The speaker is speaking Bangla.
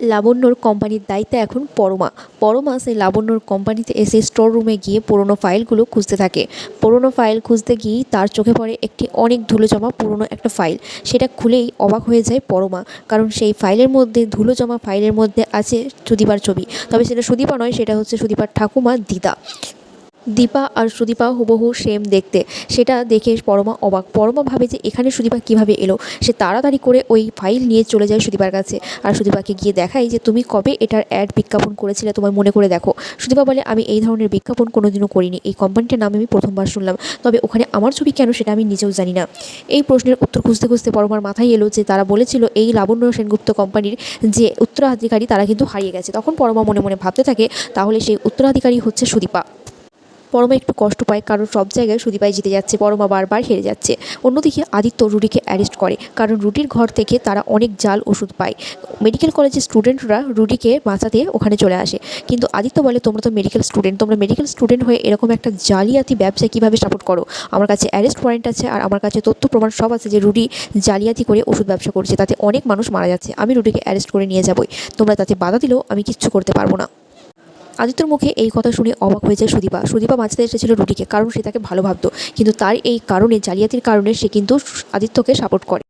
লাবণ্যর কোম্পানির দায়িত্বে এখন পরমা। পরমা সেই লাবণ্যর কোম্পানিতে এসে স্টোর রুমে গিয়ে পুরনো ফাইলগুলো খুঁজতে থাকে। পুরনো ফাইল খুঁজতে গিয়েই তার চোখে পড়ে একটি অনেক ধুলো জমা পুরনো একটা ফাইল সেটা খুলেই অবাক হয়ে যায় পরমা, কারণ সেই ফাইলের মধ্যে ধুলো জমা ফাইলের মধ্যে আছে সুদীপার ছবি। তবে সেটা সুদীপা নয়, সেটা হচ্ছে সুদীপার ঠাকুমা দিদা। দীপা আর সুদীপা হুবহু সেম দেখতে। সেটা দেখে পরমা অবাক। পরমা ভাবে যে এখানে সুদীপা কীভাবে এলো? সে তাড়াতাড়ি করে ওই ফাইল নিয়ে চলে যায় সুদীপার কাছে। আর সুদীপাকে গিয়ে দেখায় যে, তুমি কবে এটার অ্যাড বিজ্ঞাপন করেছিলে তোমার মনে করে দেখো? সুদীপা বলে, আমি এই ধরনের বিজ্ঞাপন কোনোদিনও করিনি। এই কোম্পানিটার নাম আমি প্রথমবার শুনলাম। তবে ওখানে আমার ছবি কেন সেটা আমি নিজেও জানি না। এই প্রশ্নের উত্তর খুঁজতে খুঁজতে পরমার মাথায় এলো যে, তারা বলেছিল, এই লাবণ্য সেনগুপ্ত কোম্পানির যে উত্তরাধিকারী, তারা কিন্তু হারিয়ে গেছে। তখন পরমা মনে মনে ভাবতে থাকে, তাহলে সেই উত্তরাধিকারী হচ্ছে সুদীপা। পরমা একটু কষ্ট পায়, কারণ সব জায়গায় সুদীপাই জিতে যাচ্ছে, পরমা বারবার হেরে যাচ্ছে। অন্যদিকে আদিত্য রুডিকে অ্যারেস্ট করে, কারণ রুডির ঘর থেকে তারা অনেক জাল ওষুধ পায়। মেডিকেল কলেজের স্টুডেন্টরা রুডিকে বাঁচাতে ওখানে চলে আসে। কিন্তু আদিত্য বলে, তোমরা তো মেডিকেল স্টুডেন্ট তোমরা মেডিকেল স্টুডেন্ট হয়ে এরকম একটা জালিয়াতি ব্যবসা কীভাবে সাপোর্ট করো? আমার কাছে অ্যারেস্ট ওয়ারেন্ট আছে আর আমার কাছে তথ্য প্রমাণ সব আছে যে রুডি জালিয়াতি করে ওষুধ ব্যবসা করছে। তাতে অনেক মানুষ মারা যাচ্ছে। আমি রুডিকে অ্যারেস্ট করে নিয়ে যাবই। তোমরা তাতে বাধা দিলেও আমি কিচ্ছু করতে পারব না। আদিত্যর মুখে এই কথা শুনে অবাক হয়ে যায় সুদীপা। সুদীপা বাঁচতে এসেছিল রুটিকে, কারণ সে তাকে ভালো ভাবত। কিন্তু তার এই কারণে, জালিয়াতির কারণে সে কিন্তু আদিত্যকে সাপোর্ট করে।